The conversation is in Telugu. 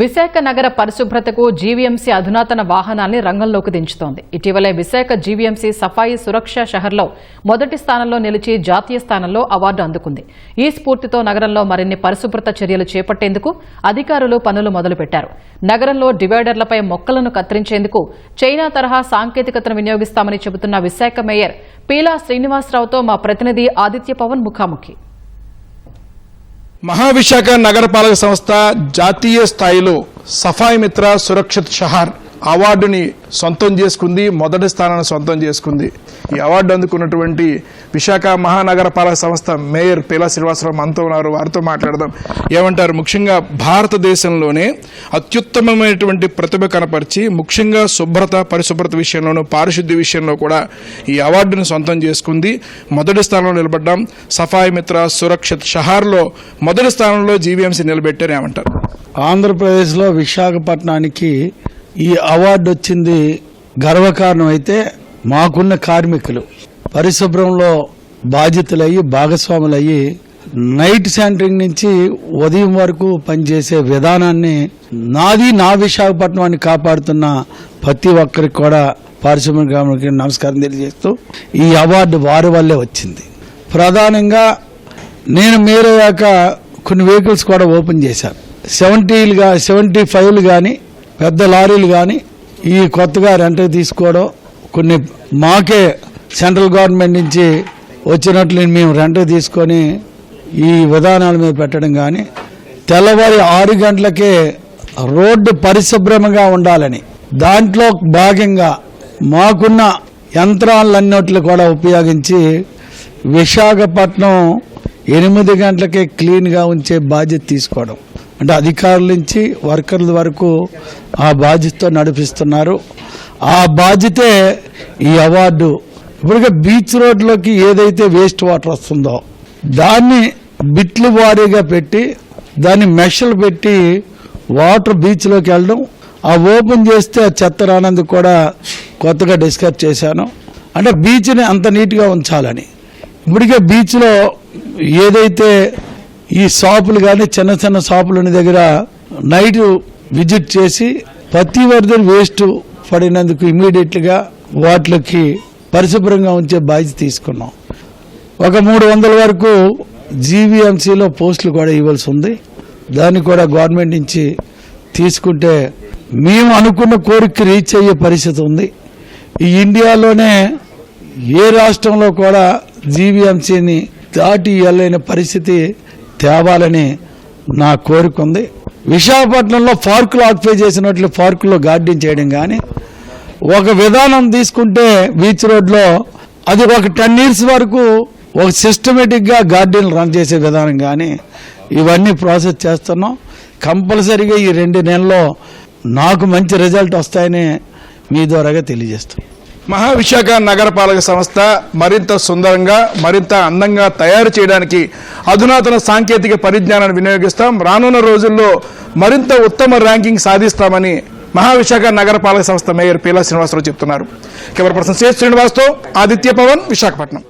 విశాఖ నగర పరిశుభ్రతకు జీవీఎంసీ అధునాతన వాహనాల్ని రంగంలోకి దించుతోంది. ఇటీవలే విశాఖ జీవీఎంసీ సఫాయి సురక్ష షహర్లో మొదటి స్థానంలో నిలిచి జాతీయ స్థానంలో అవార్డు అందుకుంది. ఈ స్ఫూర్తితో నగరంలో మరిన్ని పరిశుభ్రత చర్యలు చేపట్టేందుకు అధికారులు పనులు మొదలుపెట్టారు. నగరంలో డివైడర్లపై మొక్కలను కత్తిరించేందుకు చైనా తరహా సాంకేతికతను వినియోగిస్తామని చెబుతున్న విశాఖ మేయర్ పీలా శ్రీనివాసరావుతో మా ప్రతినిధి ఆదిత్య పవన్ ముఖాముఖి. మహావిశాఖ నగరపాలక సంస్థ జాతీయ స్థాయిలో సఫాయి మిత్ర సురక్షిత్ షహార్. అవార్డుని సొంతం చేసుకుంది మొదటి స్థానాన్ని సొంతం చేసుకుంది. ఈ అవార్డు అందుకున్నటువంటి విశాఖ మహానగరపాలక సంస్థ మేయర్ పీలా శ్రీనివాసరావు మనతో ఉన్నారు. వారితో మాట్లాడదాం. ఏమంటారు? ముఖ్యంగా భారతదేశంలోనే అత్యుత్తమమైనటువంటి ప్రతిభ కనపరిచి ముఖ్యంగా శుభ్రత పరిశుభ్రత విషయంలోనూ పారిశుద్ధ్య విషయంలో కూడా ఈ అవార్డును సొంతం చేసుకుంది. మొదటి స్థానంలో నిలబడ్డాం. సఫాయి మిత్ర సురక్షిత్ షహార్లో మొదటి స్థానంలో జీవీఎంసీ నిలబెట్టారు. ఏమంటారు? ఆంధ్రప్రదేశ్లో విశాఖపట్నానికి ఈ అవార్డు వచ్చింది గర్వకారణం అయితే మాకున్న కార్మికులు. పరిశుభ్రంలో బాధ్యతలయ్యి భాగస్వాములయ్యి నైట్ శాంటరింగ్ నుంచి ఉదయం వరకు పనిచేసే విధానాన్ని నాది నా విశాఖపట్నాన్ని కాపాడుతున్న ప్రతి ఒక్కరికి కూడా పారిశ్రామిక నమస్కారం తెలియజేస్తూ ఈ అవార్డు వారి వల్లే వచ్చింది. ప్రధానంగా నేను మీరయ్యాక కొన్ని వెహికల్స్ కూడా ఓపెన్ చేశాను. సెవెంటీలుగా సెవెంటీ ఫైవ్లు కానీ పెద్ద లారీలు కానీ ఈ కొత్తగా రెంట్ తీసుకోవడం కొన్ని మాకే సెంట్రల్ గవర్నమెంట్ నుంచి వచ్చినట్లు మేము రెంట్ తీసుకొని ఈ విధానాల మీద పెట్టడం కానీ తెల్లవారి ఆరు గంటలకే రోడ్డు పరిశుభ్రంగా ఉండాలని దాంట్లో భాగంగా మాకున్న యంత్రాలన్నిట్లు కూడా ఉపయోగించి విశాఖపట్నం ఎనిమిది గంటలకే క్లీన్గా ఉంచే బాధ్యత తీసుకోవడం. అంటే అధికారుల నుంచి వర్కర్ల వరకు ఆ బాధ్యతతో నడిపిస్తున్నారు. ఆ బాధ్యతే ఈ అవార్డు. ఇప్పటికే బీచ్ రోడ్లోకి ఏదైతే వేస్ట్ వాటర్ వస్తుందో దాన్ని బిట్లు వారీగా పెట్టి దాన్ని మెషలు పెట్టి వాటర్ బీచ్లోకి వెళ్ళడం. ఆ ఓపెన్ చేస్తే ఆ చెత్త రానందుకు కూడా కొత్తగా డిస్కస్ చేశాను. అంటే బీచ్ని అంత నీట్గా ఉంచాలని. ఇప్పటికే బీచ్లో ఏదైతే ఈ షాపులు కానీ చిన్న చిన్న షాపులని దగ్గర నైట్ విజిట్ చేసి ప్రతి వరదలు వేస్ట్ పడినందుకు ఇమీడియట్గా వాటికి పరిశుభ్రంగా ఉంచే బాధ్యత తీసుకున్నాం. ఒక మూడు వందల వరకు జీవీఎంసీలో పోస్టులు కూడా ఇవ్వాల్సి ఉంది. దాన్ని కూడా గవర్నమెంట్ నుంచి తీసుకుంటే మేము అనుకున్న కోరిక రీచ్ అయ్యే పరిస్థితి ఉంది. ఈ ఇండియాలోనే ఏ రాష్ట్రంలో కూడా జీవీఎంసీని దాటి వెళ్ళలేని పరిస్థితి తేవాలని నా కోరిక ఉంది. విశాఖపట్నంలో పార్కులు ఆక్యుపై చేసినట్లు పార్కులో గార్డెన్ చేయడం కానీ ఒక విధానం తీసుకుంటే బీచ్ రోడ్లో అది ఒక టెన్ ఇయర్స్ వరకు ఒక సిస్టమేటిక్గా గార్డెన్ రన్ చేసే విధానం కానీ ఇవన్నీ ప్రాసెస్ చేస్తున్నాం. కంపల్సరీగా ఈ రెండు నెలల్లో నాకు మంచి రిజల్ట్ వస్తాయని మీ ద్వారాగా తెలియజేస్తాం మహావిశాఖ నగరపాలక సంస్థ మరింత సుందరంగా మరింత అందంగా తయారు చేయడానికి అధునాతన సాంకేతిక పరిజ్ఞానాన్ని వినియోగిస్తాం. రానున్న రోజుల్లో మరింత ఉత్తమ ర్యాంకింగ్ సాధిస్తామని మహావిశాఖ నగరపాలక సంస్థ మేయర్ పీలా శ్రీనివాసరావు చెప్తున్నారు. కెమెరా పర్సన్ శ్రీనివాస్తో ఆదిత్య పవన్ విశాఖపట్నం.